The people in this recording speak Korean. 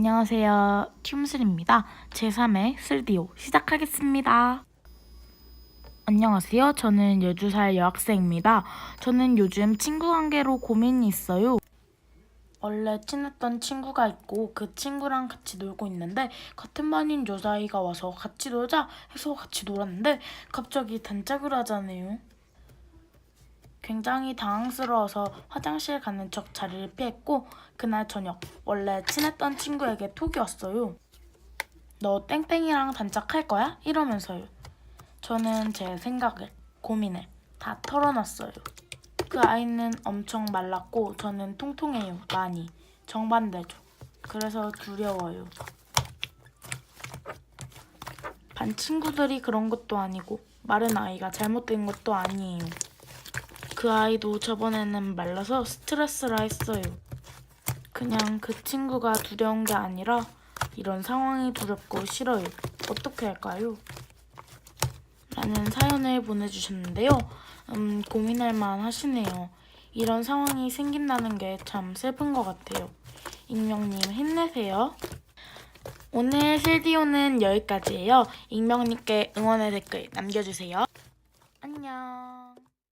안녕하세요. 춤슬입니다. 제3회 슬디오 시작하겠습니다. 안녕하세요. 저는 12살 여학생입니다. 저는 요즘 친구 관계로 고민이 있어요. 원래 친했던 친구가 있고 그 친구랑 같이 놀고 있는데 같은 반인 여자아이가 와서 같이 놀자 해서 같이 놀았는데 갑자기 단짝을 하자네요. 굉장히 당황스러워서 화장실 가는 척 자리를 피했고 그날 저녁 원래 친했던 친구에게 톡이 왔어요. 너 땡땡이랑 단짝할 거야? 이러면서요. 저는 제 생각을, 고민을 다 털어놨어요. 그 아이는 엄청 말랐고 저는 통통해요. 많이. 정반대죠. 그래서 두려워요. 반 친구들이 그런 것도 아니고 마른 아이가 잘못된 것도 아니에요. 그 아이도 저번에는 말라서 스트레스라 했어요. 그냥 그 친구가 두려운 게 아니라 이런 상황이 두렵고 싫어요. 어떻게 할까요? 라는 사연을 보내주셨는데요. 음, 고민할 만 하시네요. 이런 상황이 생긴다는 게 참 슬픈 것 같아요. 익명님 힘내세요. 오늘 실디오는 여기까지예요. 익명님께 응원의 댓글 남겨주세요. 안녕.